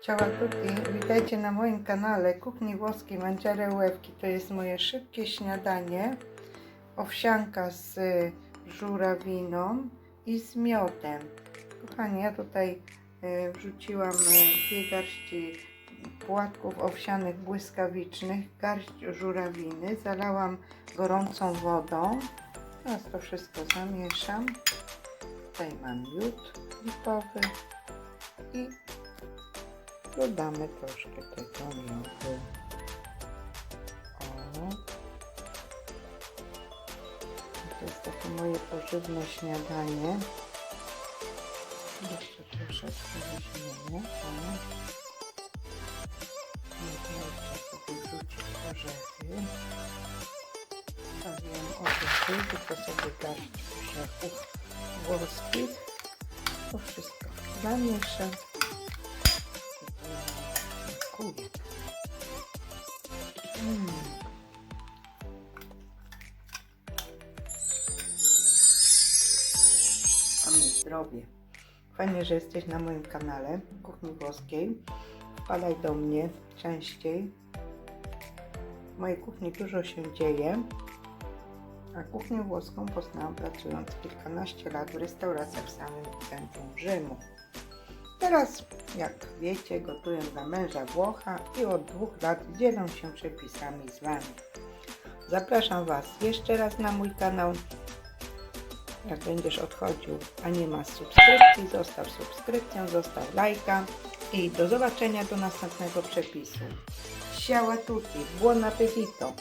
Ciao a tutti, witajcie na moim kanale Kuchni Włoskiej Mangiare Łewki. To jest moje szybkie śniadanie. Owsianka z żurawiną i z miodem. Kochani, ja tutaj y, wrzuciłam y, dwie garści płatków owsianych błyskawicznych, garść żurawiny, zalałam gorącą wodą. Teraz to wszystko zamieszam. Tutaj mam miód lipowy i dodamy troszkę tego miodu. O. To jest takie moje pożywne śniadanie. Jeszcze troszeczkę weźmiemy. Orzechy. Stawiam orzechy, tylko sobie garść orzechów włoskich. To wszystko zamieszam. Dziękuję. Mm. Mamy zdrowie. Fajnie, że jesteś na moim kanale Kuchni Włoskiej. Wpadaj do mnie częściej. W mojej kuchni dużo się dzieje. A kuchnię włoską poznałam pracując kilkanaście lat w restauracjach w samym centrum Rzymu. Teraz, jak wiecie, gotuję dla męża Włocha i od dwóch lat dzielę się przepisami z Wami. Zapraszam Was jeszcze raz na mój kanał. Jak będziesz odchodził, a nie masz subskrypcji, zostaw subskrypcję, zostaw lajka i do zobaczenia do następnego przepisu. Ciao a tutti, buon appetito!